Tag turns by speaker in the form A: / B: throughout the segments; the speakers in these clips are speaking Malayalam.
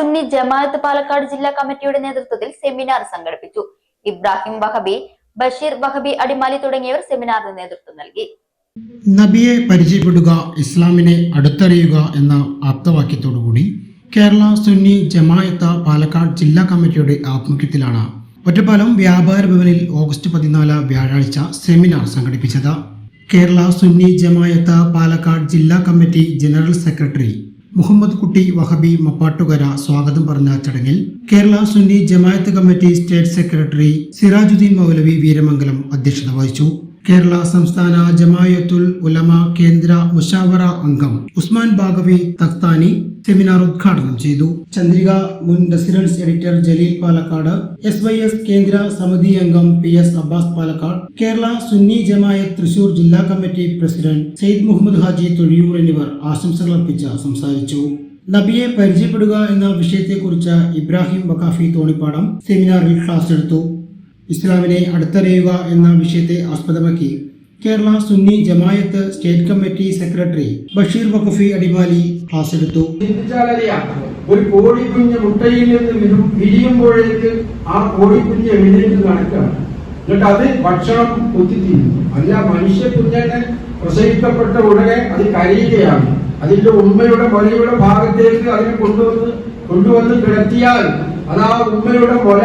A: സുന്നി ജമാഅത്ത് പാലക്കാട് ജില്ലാ കമ്മിറ്റിയുടെ നേതൃത്വത്തിൽ സെമിനാർ സംഘടിപ്പിച്ചു. ഇബ്രാഹിം വഹബി ബഷീർ വഹബി അടിമാലി തുടങ്ങിയവർ സെമിനാറിന് നേതൃത്വം നൽകി.
B: നബിയെ പരിചയപ്പെടുക ഇസ്ലാമിനെ അടുത്തറിയുക എന്ന ആപ്തവാക്യത്തോടുകൂടി കേരള സുന്നി ജമാഅത്ത് പാലക്കാട് ജില്ലാ കമ്മിറ്റിയുടെ ആഭിമുഖ്യത്തിലാണ് ഒറ്റപ്പാലം വ്യാപാര ഭവനിൽ ഓഗസ്റ്റ് പതിനാല് വ്യാഴാഴ്ച സെമിനാർ സംഘടിപ്പിച്ചത്. കേരള സുന്നി ജമായത്ത പാലക്കാട് ജില്ലാ കമ്മിറ്റി ജനറൽ സെക്രട്ടറി മുഹമ്മദ് കുട്ടി വഹബി മപ്പാട്ടുകര സ്വാഗതം പറഞ്ഞ ചടങ്ങിൽ Kerala Sunni Jamaat committee state secretary Sirajuddin Maulavi Veeramangalam അധ്യക്ഷത വഹിച്ചു. കേരള സംസ്ഥാന ജമായത്തുൽ ഉലമ കേന്ദ്ര മുഷാവറ അംഗം ഉസ്മാൻ ഭാഗവി തഖ്താനി സെമിനാർ ഉദ്ഘാടനം ചെയ്തു. ചന്ദ്രിക മുൻ residence editor Jaleel Palakkad S Y S കേന്ദ്ര സമിതി അംഗം പി എസ് അബ്ബാസ് പാലക്കാട് കേരള സുന്നി ജമായത്ത് തൃശൂർ ജില്ലാ കമ്മിറ്റി പ്രസിഡന്റ് സെയ്ദ് മുഹമ്മദ് ഹാജി തൊഴിയൂർ എന്നിവർ ആശംസകൾ അർപ്പിച്ച് സംസാരിച്ചു. നബിയെ പരിചയപ്പെടുക എന്ന വിഷയത്തെക്കുറിച്ച് ഇബ്രാഹിം വഖാഫി തോണിപ്പാടം സെമിനാറിൽ ക്ലാസ് എടുത്തു. ഇസ്ലാമിനെ അടുത്തറിയുക എന്ന വിഷയത്തെ ആസ്പദമാക്കി Kerala Sunni Jamaat state committee secretary Basheer Waqafi Adimali class
C: ചിന്തിച്ചാലറിയാം ഒരു കോഴിക്കുഞ്ഞ് മുട്ടയിൽ നിന്ന് വിരു വിരിയുമ്പോഴേക്ക് ആ കോഴിക്കുഞ്ഞ് എഴുന്നേറ്റ് നടക്കുകയാണ് എന്നിട്ട് അത് ഭക്ഷണം കുത്തിത്തിരുന്നു അല്ല മനുഷ്യ കുഞ്ഞനെ പ്രസവിക്കപ്പെട്ട ഉടനെ അത് കരയുകയാണ്. അതിന്റെ ഉമ്മയുടെ മുലയുടെ ഭാഗത്തേക്ക് അതിനെ കൊണ്ടുവന്ന് കൊണ്ടുവന്ന് കിടത്തിയാൽ അത് ആ ഉമ്മയുടെ മൊല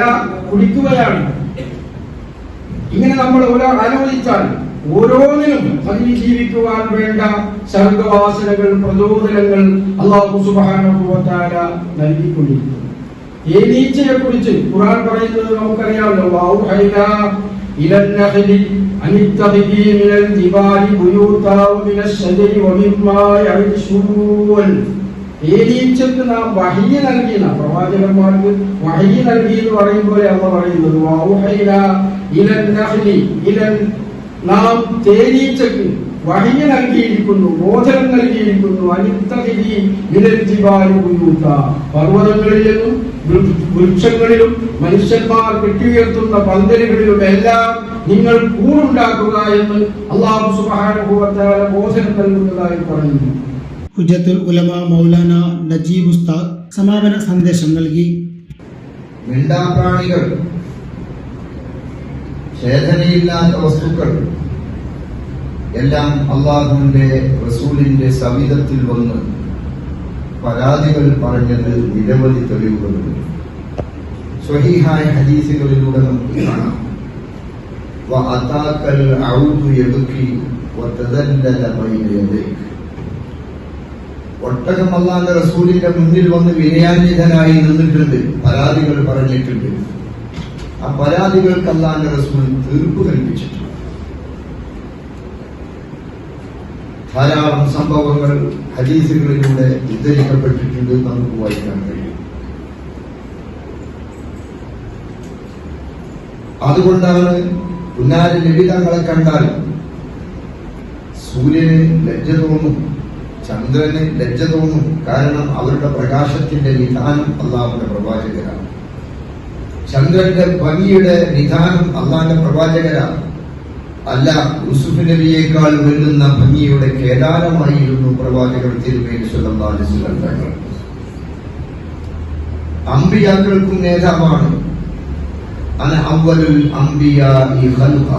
C: കുടിക്കുകയാണ്. ഇങ്ങനെ നമ്മൾ ഓരോ ആലോചിച്ചാൽ ഓരോന്നിനും അതിജീവിക്കുവാൻ വേണ്ട സർഗവാസനകൾ പ്രചോദനങ്ങൾ അള്ളാഹു സുബാനുഭവത്താല നൽകിക്കൊണ്ടിരിക്കുന്നു. ഏനീച്ചയെ കുറിച്ച് ഖുർആൻ പറയുന്നത് നമുക്കറിയാമല്ലോ. ഏലീച്ചക്ക് നാം വഹി നൽകിയ പ്രവാചകന്മാർക്ക് വഹി നൽകി എന്ന് പോലെ അമ്മ പറയുന്നത്. ഇലൻ നഹ്ലി ഇലൻ നാം തേനീച്ചക്ക് വഹി നൽകിയിരിക്കുന്നു മോചനം നൽകിയിരിക്കുന്നു. അനിത്തഹിരി പർവതങ്ങളിൽ നിന്നും വൃ- വൃക്ഷങ്ങളിലും മനുഷ്യന്മാർ കെട്ടിയുയർത്തുന്ന പന്തലുകളിലും എല്ലാം നിങ്ങൾ കൂടുണ്ടാക്കുക എന്ന് അള്ളാഹു സുബ്ഹാനഹു മോചനം നൽകുന്നതായി പറയുന്നു.
B: ഹുജത്തുൽ ഉലമ മൗലാന നജീബ് ഉസ്താദ് സമാപന സന്ദേശം നൽകി.
D: മിണ്ടാപ്രാണികൾ ചേതനയില്ലാത്ത വസ്തുക്കൾ എല്ലാം അള്ളാഹുവിന്റെ റസൂലിന്റെ സവിധത്തിൽ വന്ന് പരാതികൾ പറഞ്ഞത് നിരവധി തെളിവുകളുണ്ട് സ്വഹീഹായ ഹദീസുകളിലൂടെ നമുക്ക് കാണാം وأتاك العود يبكي وتذلل بين يديك ഒട്ടകം അള്ളാന്റെ റസൂലിന്റെ മുന്നിൽ വന്ന് വിനയാന്വിതനായി നിന്നിട്ടുണ്ട് പരാതികൾ പറഞ്ഞിട്ടുണ്ട് ആ പരാതികൾക്ക് അല്ലാന്റെ റസൂൽ തീർപ്പ് കൽപ്പിച്ചിട്ടുണ്ട് ധാരാളം സംഭവങ്ങൾ ഹദീസുകളിലൂടെ ഉദ്ധരിക്കപ്പെട്ടിട്ടുണ്ട് നമുക്ക് വായിക്കാൻ കഴിയും. അതുകൊണ്ടാണ് പുന്നാരി ലളിതങ്ങളെ കണ്ടാൽ സൂര്യന് ലജ്ജ തോന്നും ചന്ദ്രന് ലജ്ജ തോന്നും. കാരണം അവരുടെ പ്രകാശത്തിന്റെ വിധാനം അള്ളാഹുന്റെ പ്രവാചകരാണ് ചന്ദ്രന്റെ ഭംഗിയുടെ നിധാനം അള്ളാന്റെ പ്രവാചകരാണ് അല്ല യൂസുഫ് നബിയേക്കാൾ വരുന്ന ഭംഗിയുടെ കേദാരമായിരുന്നു പ്രവാചകർ തിരുമേനി അമ്പിയാക്കൾക്കും നേതാവാണ്. അന അവലുൽ അമ്പിയ ഈ ഖൽഖ.